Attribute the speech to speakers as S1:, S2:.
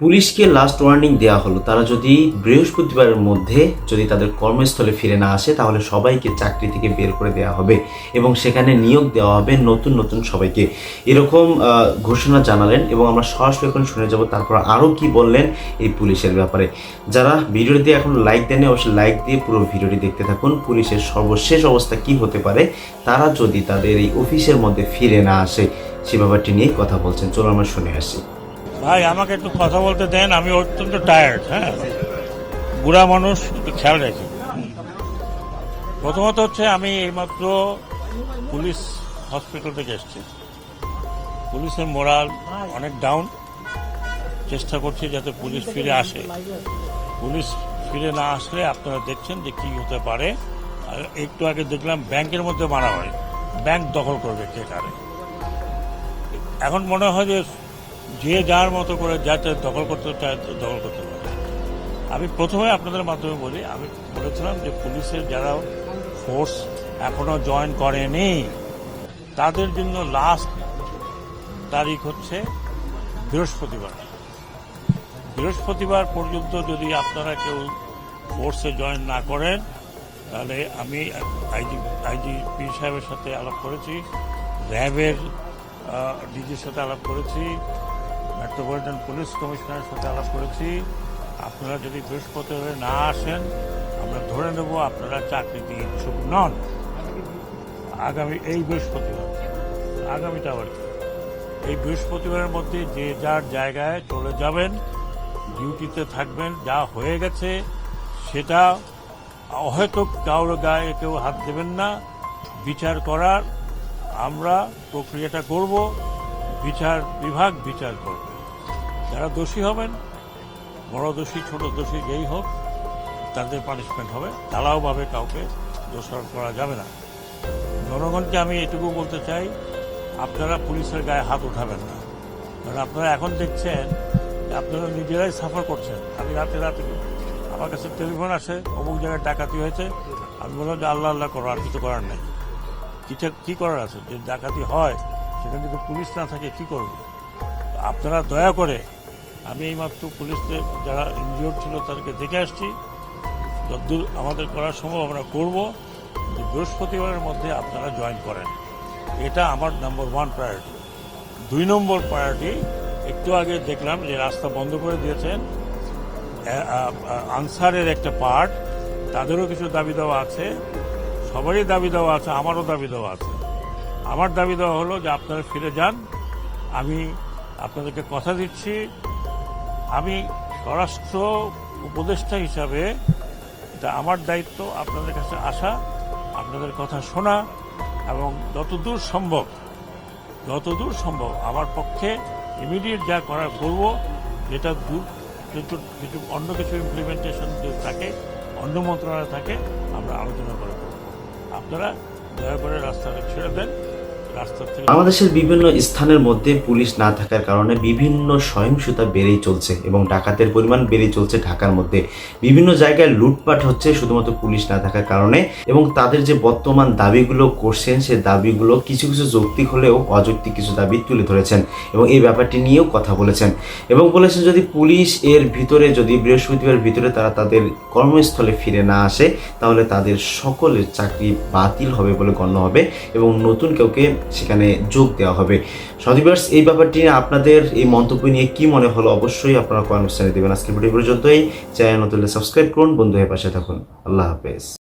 S1: পুলিশকে last warning দেওয়া হলো। তারা যদি বৃহস্পতিবারের মধ্যে যদি তাদের কর্মস্থলে ফিরে না আসে, তাহলে সবাইকে চাকরি থেকে বের করে দেওয়া হবে এবং সেখানে নিয়োগ দেওয়া হবে নতুন নতুন সবাইকে। এরকম ঘোষণা জানালেন এবং আমরা সরাসরি এখন শুনে যাব তারপর আরও কি বললেন এই পুলিশের ব্যাপারে। যারা ভিডিওটি এখন লাইক দেন অবশ্যই লাইক দিয়ে পুরো ভিডিওটি দেখতে থাকুন। পুলিশের সর্বশেষ অবস্থা কি হতে পারে, তারা যদি তাদের এই অফিসের মধ্যে ফিরে না আসে, সে ব্যাপারটি নিয়ে কথা বলছেন। চলো আমরা শুনে আসি।
S2: ভাই, আমাকে একটু কথা বলতে দেন, আমি অত্যন্ত টায়ার্ড হ্যাঁ? বুড়া মানুষ, একটু খেয়াল রাখি। প্রথমত হচ্ছে, আমি এইমাত্র পুলিশ হসপিটাল থেকে এসেছি। পুলিশের মোরাল অনেক ডাউন চেষ্টা করছি যাতে পুলিশ ফিরে আসে। পুলিশ ফিরে না আসলে আপনারা দেখছেন যে কি হতে পারে। একটু আগে দেখলাম, ব্যাংকের মধ্যে মারা হয় ব্যাংক দখল করবে কে কারে? এখন মনে হয় যে যে যার মতো করে যাতে দখল করতে চায় দখল করতে পারে। আমি প্রথমে আপনাদের মাধ্যমে বলি, আমি বলেছিলাম যে পুলিশের যারা ফোর্স এখনও জয়েন করেনি, তাদের জন্য লাস্ট তারিখ হচ্ছে বৃহস্পতিবার। বৃহস্পতিবার পর্যন্ত যদি আপনারা কেউ ফোর্সে জয়েন না করেন, তাহলে আমি আইজি আইজি পীর সাহেবের সাথে আলাপ করেছি, র্যাবের ডিজির সাথে আলাপ করেছি মেট্রোপলিটন পুলিশ কমিশনারের সাথে আলাপ করেছি। আপনারা যদি বৃহস্পতিবার না আসেন, আমরা ধরে নেব আপনারা চাকরিতে ইচ্ছুক নন। আগামী, এই বৃহস্পতিবার, আগামীটা আবার? এই বৃহস্পতিবারের মধ্যে যে যার জায়গায় চলে যাবেন, ডিউটিতে থাকবেন, যা হয়ে গেছে, সেটা হয়তো কারোর গায়ে কেউ হাত দেবেন না। বিচার করার আমরা প্রক্রিয়াটা করব, বিচার বিভাগ বিচার করবে। যারা দোষী হবেন, বড় দোষী, ছোট দোষী যেই হোক, তাদের পানিশমেন্ট হবে। ঢালাওভাবে কাউকে দোষারোপ করা যাবে না। জনগণকে আমি এটুকু বলতে চাই, আপনারা পুলিশের গায়ে হাত উঠাবেন না। কারণ আপনারা এখন দেখছেন, আপনারা নিজেরাই সাফার করছেন। আমি রাতে রাতে আমার কাছে টেলিফোন আসে, অমুক জায়গায় ডাকাতি হয়েছে। আমি বললাম যে আল্লাহ আল্লাহ করো, আর কিছু করার নেই। কিছু কি করার আছে? যে ডাকাতি হয়, সেখানে যদি পুলিশ না থাকে, কি করবে? আপনারা দয়া করে আমি এইমাত্র পুলিশদের যারা ইনজিওর ছিল তাদেরকে দেখে আসছি। যতদূর আমাদের করার সম্ভব আমরা করব। বৃহস্পতিবারের মধ্যে আপনারা জয়েন করেন। এটা আমার নাম্বার ওয়ান প্রায়োরিটি দুই নম্বর প্রায়োরিটি একটু আগে দেখলাম যে রাস্তা বন্ধ করে দিয়েছেন। আনসারের একটা পার্ট তাদেরও কিছু দাবি দেওয়া আছে। সবারই দাবি দেওয়া আছে, আমারও দাবি দেওয়া আছে। আমার দাবি দেওয়া হলো যে আপনারা ফিরে যান। আমি আপনাদেরকে কথা দিচ্ছি। আমি স্বরাষ্ট্র উপদেষ্টা হিসাবে এটা আমার দায়িত্ব, আপনাদের কাছে আসা, আপনাদের কথা শোনা এবং যতদূর সম্ভব যতদূর সম্ভব আমার পক্ষে ইমিডিয়েট যা করার করব, যেটা দূর কিছু অন্য কিছু ইমপ্লিমেন্টেশন যদি থাকে, অন্য মন্ত্রণালয় থাকে, আমরা আলোচনা করে করব। আপনারা দয়া করে রাস্তাটা ছেড়ে দেন।
S1: বাংলাদেশের বিভিন্ন স্থানের মধ্যে পুলিশ না থাকার কারণে বিভিন্ন সহিংসতা বেড়েই চলছে এবং ডাকাতের পরিমাণ বেড়েই চলছে ঢাকার মধ্যে। বিভিন্ন জায়গায় লুটপাট হচ্ছে শুধুমাত্র পুলিশ না থাকার কারণে এবং তাদের যে বর্তমান দাবিগুলো করছেন, সে দাবিগুলো কিছু কিছু যৌক্তিক হলেও অযৌক্তিক কিছু দাবি তুলে ধরেছেন এবং এই ব্যাপারটি নিয়েও কথা বলেছেন। এবং বলেছেন যদি পুলিশ এর ভিতরে যদি বৃহস্পতিবার ভিতরে তারা তাদের কর্মস্থলে ফিরে না আসে, তাহলে তাদের সকলের চাকরি বাতিল হবে বলে গণ্য হবে এবং নতুন কাউকে সেখানে যোগ দেওয়া হবে। সদিবার্স এই ব্যাপারটি নিয়ে আপনাদের এই মন্তব্য নিয়ে কি মনে হলো অবশ্যই আপনারা কমেন্ট জানিয়ে দেবেন। আজকে ভিডিও পর্যন্তই। চ্যানেল নতুন সাবস্ক্রাইব করুন। বন্ধু হয়ে পাশে থাকুন। আল্লাহ হাফেজ।